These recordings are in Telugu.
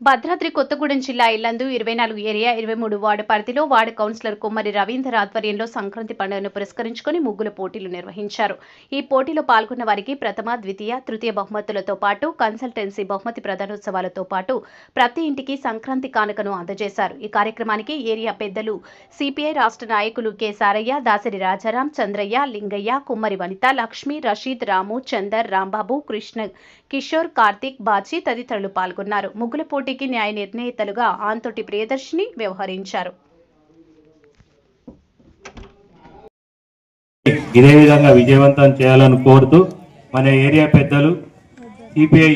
భద్రాద్రి కొత్తగూడెం జిల్లా ఇల్లందు ఇరవై నాలుగు ఏరియా ఇరవై మూడు వార్డు పరిధిలో వార్డు కౌన్సిలర్ కుమ్మరి రవీందర్ ఆధ్వర్యంలో సంక్రాంతి పండుగను పురస్కరించుకొని ముగ్గుల పోటీలు నిర్వహించారు. ఈ పోటీలో పాల్గొన్న వారికి ప్రథమ ద్వితీయ తృతీయ బహుమతులతో పాటు కన్సల్టెన్సీ బహుమతి ప్రధానోత్సవాలతో పాటు ప్రతి ఇంటికి సంక్రాంతి కానుకను అందజేశారు. ఈ కార్యక్రమానికి ఏరియా పెద్దలు సిపిఐ రాష్ట్ర నాయకులు కె సారయ్య దాసరి రాజారాం చంద్రయ్య లింగయ్య కుమ్మరి వనిత లక్ష్మి రషీద్ రాము చందర్ రాంబాబు కృష్ణ కిషోర్ కార్తీక్ బాచి తదితరులు పాల్గొన్నారు. ముగ్గుల పోటీకి న్యాయ నిర్ణేతలుగా ఆంతోటి ప్రియదర్శిని వ్యవహరించారు. ఇదే విధంగా విజయవంతం చేయాలని కోరుతూ మన ఏరియా పెద్దలు సిపిఐ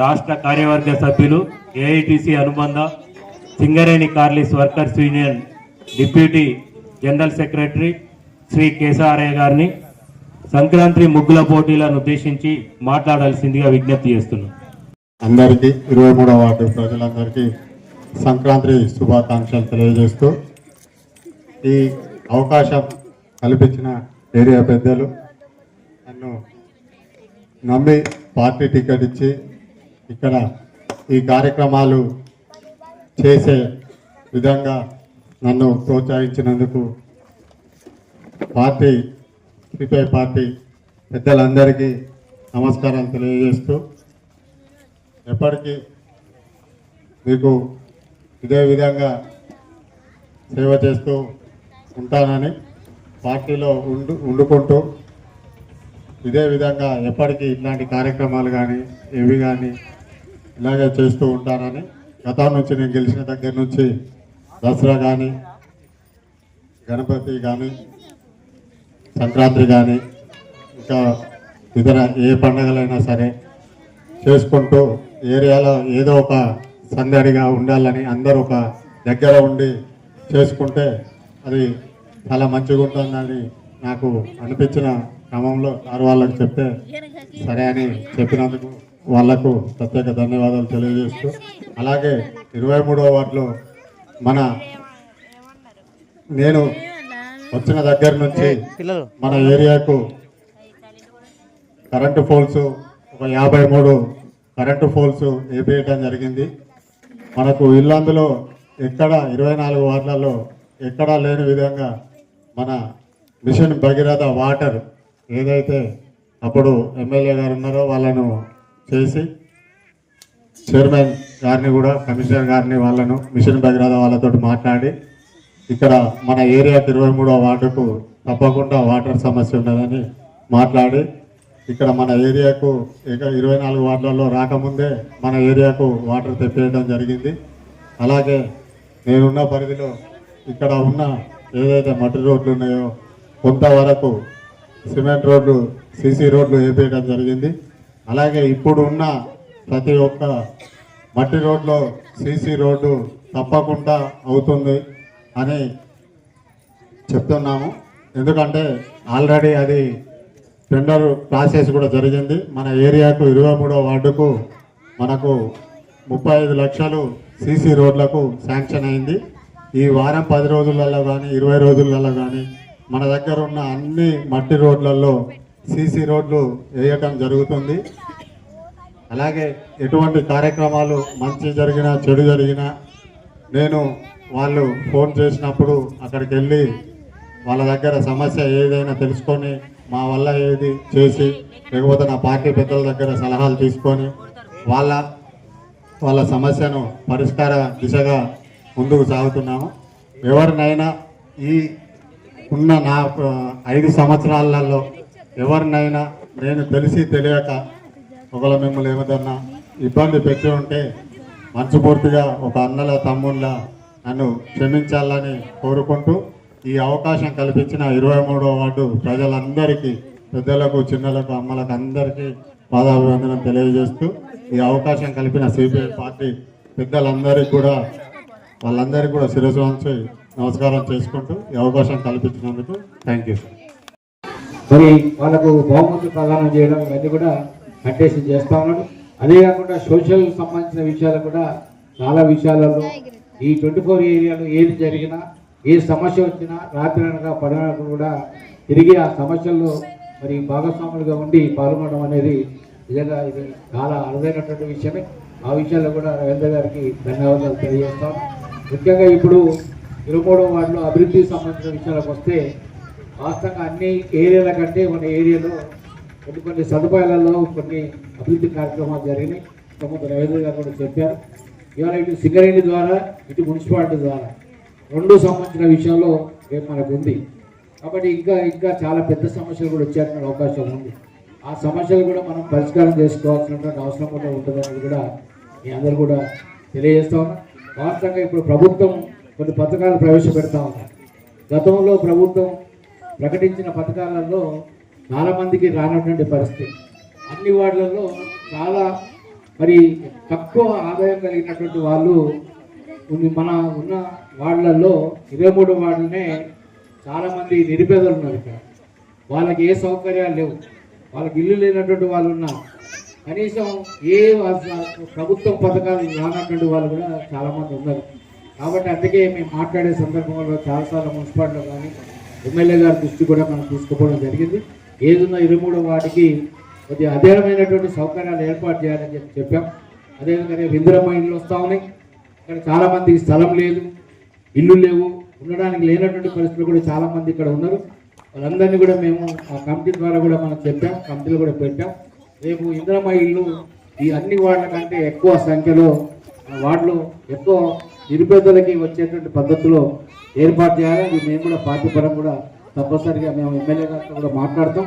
రాష్ట్ర కార్యవర్గ సభ్యులు ఏఐటిసి అనుబంధ Singareni collieries workers union deputy general secretary Shri Keshavaraiah గారిని సంక్రాంతి ముగ్గుల పోటీలను ఉద్దేశించి మాట్లాడాల్సిందిగా విజ్ఞప్తి చేస్తున్నాం. అందరికీ ఇరవై మూడవ వార్డు ప్రజలందరికీ సంక్రాంతి శుభాకాంక్షలు తెలియజేస్తూ ఈ అవకాశం కల్పించిన ఏరియా పెద్దలు నన్ను నమ్మి పార్టీ టికెట్ ఇచ్చి ఇక్కడ ఈ కార్యక్రమాలు చేసే విధంగా నన్ను ప్రోత్సహించినందుకు పార్టీ సిపిఐ పార్టీ పెద్దలందరికీ నమస్కారాలు తెలియజేస్తూ ఎప్పటికీ మీకు ఇదే విధంగా సేవ చేస్తూ ఉంటానని పార్టీలో ఉండు వండుకుంటూ ఇదే విధంగా ఎప్పటికీ ఇట్లాంటి కార్యక్రమాలు కానీ ఏవి కానీ ఇలాగే చేస్తూ ఉంటానని గతం నుంచి నేను గెలిచిన దగ్గర నుంచి దసరా కానీ గణపతి కానీ సంక్రాంతి కానీ ఇంకా ఇతర ఏ పండుగలైనా సరే చేసుకుంటూ ఏరియాలో ఏదో ఒక సందడిగా ఉండాలని అందరూ ఒక దగ్గర ఉండి చేసుకుంటే అది చాలా మంచిగా ఉంటుందని నాకు అనిపించిన క్రమంలో కారు వాళ్ళకి చెప్తే సరే అని చెప్పినందుకు వాళ్ళకు ప్రత్యేక ధన్యవాదాలు తెలియజేస్తూ అలాగే ఇరవై మూడవ వార్డులో మన నేను వచ్చిన దగ్గర నుంచి మన ఏరియాకు కరెంటు పోల్స్ ఒక యాభై మూడు కరెంటు పోల్స్ వేపేయటం జరిగింది. మనకు ఇల్లందులో ఎక్కడ ఇరవై నాలుగు వార్డులలో ఎక్కడా లేని విధంగా మన మిషన్ భగీరథ వాటర్ ఏదైతే అప్పుడు ఎమ్మెల్యే గారు ఉన్నారో వాళ్ళను చేసి చైర్మన్ గారిని కూడా కమిషనర్ గారిని వాళ్ళను మిషన్ భగీరథ వాళ్ళతో మాట్లాడి ఇక్కడ మన ఏరియాకి ఇరవై మూడో వార్డుకు తప్పకుండా వాటర్ సమస్య ఉన్నదని మాట్లాడి ఇక్కడ మన ఏరియాకు ఇక ఇరవై నాలుగు వార్డులలో రాకముందే మన ఏరియాకు వాటర్ తెప్పేయడం జరిగింది. అలాగే నేనున్న పరిధిలో ఇక్కడ ఉన్న ఏదైతే మట్టి రోడ్లు ఉన్నాయో కొంతవరకు సిమెంట్ రోడ్లు సీసీ రోడ్లు వేపేయడం జరిగింది. అలాగే ఇప్పుడు ఉన్న ప్రతి ఒక్క మట్టి రోడ్లో సీసీ రోడ్డు తప్పకుండా అవుతుంది. అని చెప్తున్నాము. ఎందుకంటే ఆల్రెడీ అది టెండర్ ప్రాసెస్ కూడా జరిగింది. మన ఏరియాకు ఇరవై మూడో వార్డుకు మనకు ముప్పై ఐదు లక్షలు సీసీ రోడ్లకు శాంక్షన్ అయింది. ఈ వారం పది రోజులలో కానీ ఇరవై రోజులలో కానీ మన దగ్గర ఉన్న అన్ని మట్టి రోడ్లలో సీసీ రోడ్లు వేయటం జరుగుతుంది. అలాగే ఎటువంటి కార్యక్రమాలు మంచి జరిగినా చెడు జరిగినా నేను వాళ్ళు ఫోన్ చేసినప్పుడు అక్కడికి వెళ్ళి వాళ్ళ దగ్గర సమస్య ఏదైనా తెలుసుకొని మా వల్ల ఏది చేసి లేకపోతే నా పార్టీ పెద్దల దగ్గర సలహాలు తీసుకొని వాళ్ళ వాళ్ళ సమస్యను పరిష్కార దిశగా ముందుకు సాగుతున్నాము. ఎవరినైనా ఈ ఉన్న నా ఐదు సంవత్సరాలలో ఎవరినైనా నేను తెలిసి తెలియక ఒకవేళ మిమ్మల్ని ఏమదన్నా ఇబ్బంది పెట్టి ఉంటే మనస్ఫూర్తిగా ఒక అన్నల తమ్ముళ్ళ నన్ను క్షమించాలని కోరుకుంటూ ఈ అవకాశం కల్పించిన ఇరవై మూడో వార్డు ప్రజలందరికీ పెద్దలకు చిన్నలకు అమ్మలకు అందరికీ పాదాభివందనం తెలియజేస్తూ ఈ అవకాశం కల్పిన సిపిఐ పార్టీ పెద్దలందరికీ కూడా వాళ్ళందరికీ కూడా శిరస్సు వంచి నమస్కారం చేసుకుంటూ ఈ అవకాశం కల్పించినందుకు థ్యాంక్ యూ. మరి వాళ్ళకు బహుమతులు ప్రదానం చేయడం ఇవన్నీ కూడా కంటేషన్ చేస్తా ఉన్నాడు. అదే కాకుండా సోషల్ సంబంధించిన విషయాలు కూడా చాలా విషయాలలో ఈ ట్వంటీ ఫోర్ ఏరియాలో ఏది జరిగినా ఏ సమస్య వచ్చినా రాత్రి అనగా పడనప్పుడు కూడా తిరిగి ఆ సమస్యల్లో మరి భాగస్వాములుగా ఉండి పాల్గొనడం అనేది నిజంగా ఇది చాలా అరుదైనటువంటి విషయమే. ఆ విషయాల్లో కూడా రవీంద్ర గారికి ధన్యవాదాలు తెలియజేస్తాం. ముఖ్యంగా ఇప్పుడు ఇరవై మూడో వార్డులో అభివృద్ధికి సంబంధించిన విషయాలకు వస్తే వాస్తవంగా అన్ని ఏరియాల కంటే మన ఏరియాలో కొన్ని కొన్ని సదుపాయాలలో కొన్ని అభివృద్ధి కార్యక్రమాలు జరిగినాయి. ఇంతకుముందు రవీంద్ర గారు కూడా చెప్పారు. ఇవాళ ఇటు సింగరేణి ద్వారా ఇటు మున్సిపాలిటీ ద్వారా రెండు సంబంధించిన విషయంలో రేపు మనకు ఉంది. కాబట్టి ఇంకా ఇంకా చాలా పెద్ద సమస్యలు కూడా వచ్చేటువంటి అవకాశం ఉంది. ఆ సమస్యలు కూడా మనం పరిష్కారం చేసుకోవాల్సినటువంటి అవసరం కూడా ఉంటుందనేది కూడా మీ అందరూ కూడా తెలియజేస్తా ఉన్నాం. వాస్తవంగా ఇప్పుడు ప్రభుత్వం కొన్ని పథకాలు ప్రవేశపెడతా ఉన్నారు. గతంలో ప్రభుత్వం ప్రకటించిన పథకాలలో చాలా మందికి రానటువంటి పరిస్థితి. అన్ని వార్డులలో చాలా మరి తక్కువ ఆదాయం కలిగినటువంటి వాళ్ళు కొన్ని మన ఉన్న వార్డులలో ఇరవై మూడు వార్డులనే చాలా మంది నిరుపేదలు ఉన్నారు ఇక్కడ. వాళ్ళకి ఏ సౌకర్యాలు లేవు. వాళ్ళకి ఇల్లు లేనటువంటి వాళ్ళు ఉన్నారు. కనీసం ఏ ప్రభుత్వం పథకాలు రానటువంటి వాళ్ళు కూడా చాలా మంది ఉన్నారు. కాబట్టి అందుకే మేము మాట్లాడే సందర్భంలో చాలాసార్లు మున్సిపాలిటీలో కానీ ఎమ్మెల్యే గారి దృష్టి కూడా మనం తీసుకోవడం జరిగింది. ఏదున్న ఇరవై మూడో వాటికి కొద్దిగా అధీనమైనటువంటి సౌకర్యాలు ఏర్పాటు చేయాలని చెప్పి చెప్పాం. అదేవిధంగా రేపు ఇందిరమ్మ ఇండ్లు వస్తూ ఉన్నాయి. ఇక్కడ చాలామందికి స్థలం లేదు ఇల్లు లేవు ఉండడానికి లేనటువంటి పరిస్థితులు కూడా చాలామంది ఇక్కడ ఉన్నారు. వాళ్ళందరినీ కూడా మేము ఆ కమిటీ ద్వారా కూడా మనం చెప్పాం కమిటీలు కూడా పెట్టాం. రేపు ఇందిరమ్మ ఇల్లు ఈ అన్ని వార్డుల కంటే ఎక్కువ సంఖ్యలో వార్డులు ఎక్కువ నిరుపేదలకి వచ్చేటువంటి పద్ధతిలో ఏర్పాటు చేయాలి. ఇది మేము కూడా పార్టీ పరం కూడా తప్పనిసరిగా మేము ఎమ్మెల్యే గారితో కూడా మాట్లాడతాం.